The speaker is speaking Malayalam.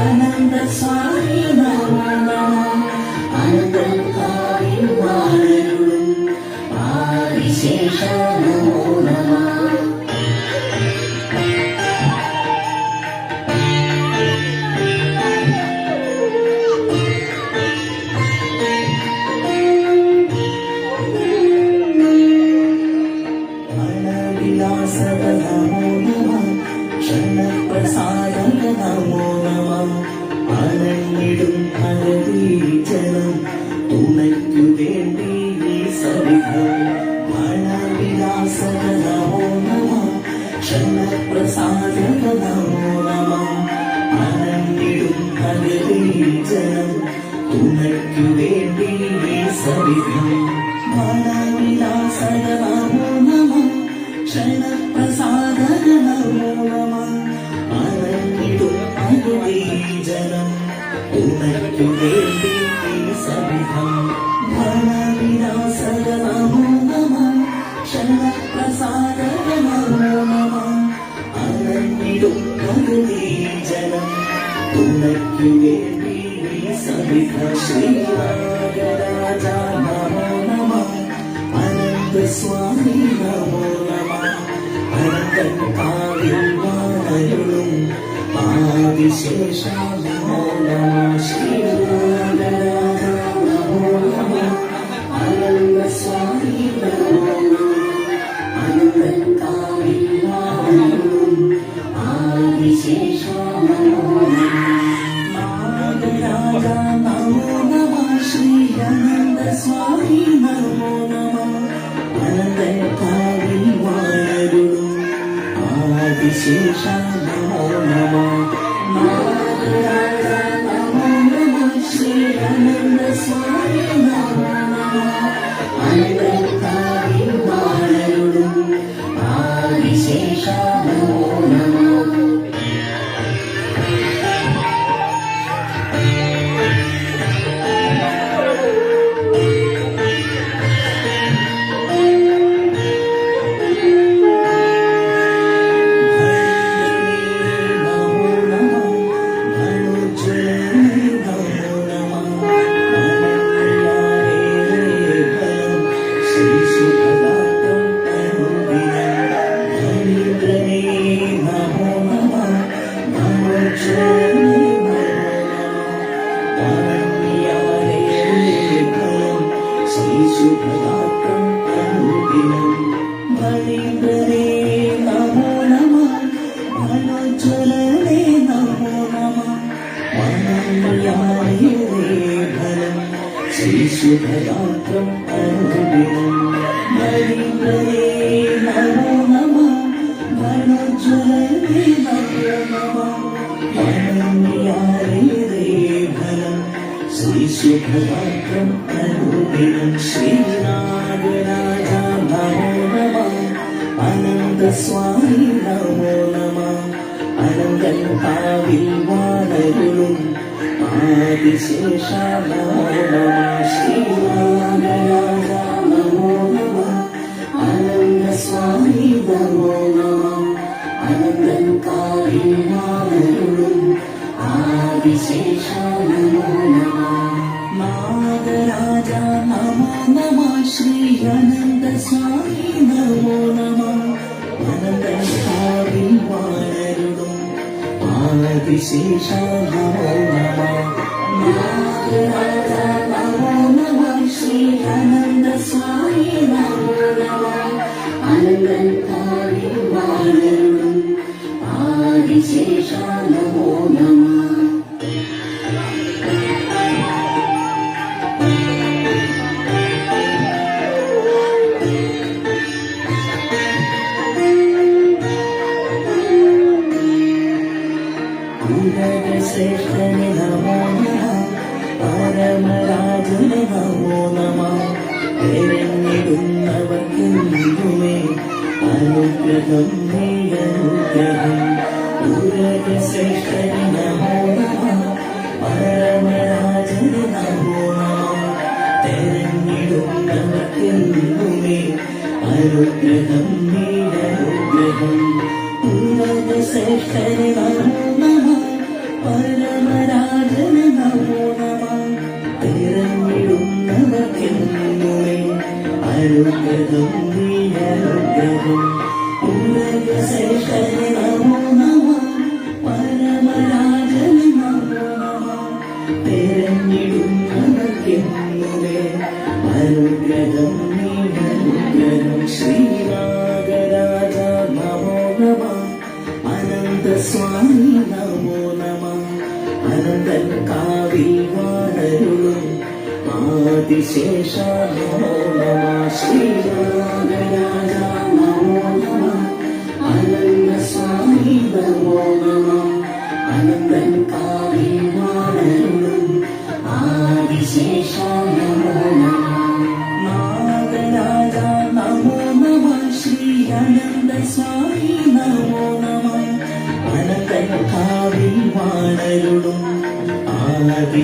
അനന്ത സ്വാമി നമോ നമ അനന്തകാരി വാഴും ആദിശേഷ നമോ നമ നമോ അനങ്ങിടും അരവീജനം തുണയ്ക്കു വേണ്ടി ഈ സവിധം. മനവിലാസക നമോ നമ ക്ഷണപ്രസാദക നമോ നമ അനങ്ങിടും അരവീജനം തുണയ്ക്കു വേണ്ടി ഈ സവിധം. മനവിലാസക നമോ നമ സ്വാമി നമോ നമ അനന്തൻ വാണരുളും ആദിശേഷ നമോ നമ ആദിശേഷ നമോ നമ നാഗരാജ മനോമയായേ ഫലം ശ്രീശുഭദാത്രം അനുദിനം ശ്രീനാഗരാജ നമോ നമ അനന്ത സ്വാമി നമോ നമ അനന്തൻ കാവിൽ വാണരുളും ആദിശേഷ നമോ നമ നമ നാഗരാജ നമോ നമ ശ്രീ അനന്ത സ്വാമി നമോ കാവിൽ വാഴരുടും ആദിശേഷ നമോ നമ നാഗരാജ ശ്രേഷ്ഠന് നമോ നമ പരമരാജന് നമോ നമ തിരഞ്ഞിടുന്നവർക്കെന്നുമേ അനുഗ്രഹം നീ അനുഗ്രഹം ശ്രേഷ്ഠന് നമോ നമ പരമരാജന് നമോ നമ തെരഞ്ഞിടുന്നവർക്കെന്നുമേ അനുഗ്രഹം നീ അനുഗ്രഹം ഉന്നത ശ്രേഷ്ഠന് നമോ പരമരാജന സ്വാമി നമോ നമ അനന്തൻ കാവിൽ വാണരുളും ആദിശേഷ നമോ നമ ശ്രീരാഗരാജ നമോ നമ അനന്ത സ്വാമി നമോ നമ അനന്തൻ കാവിൽ വാണരുളും ആദിശേഷ നമോ കാവിമാണരുളും ആ നമ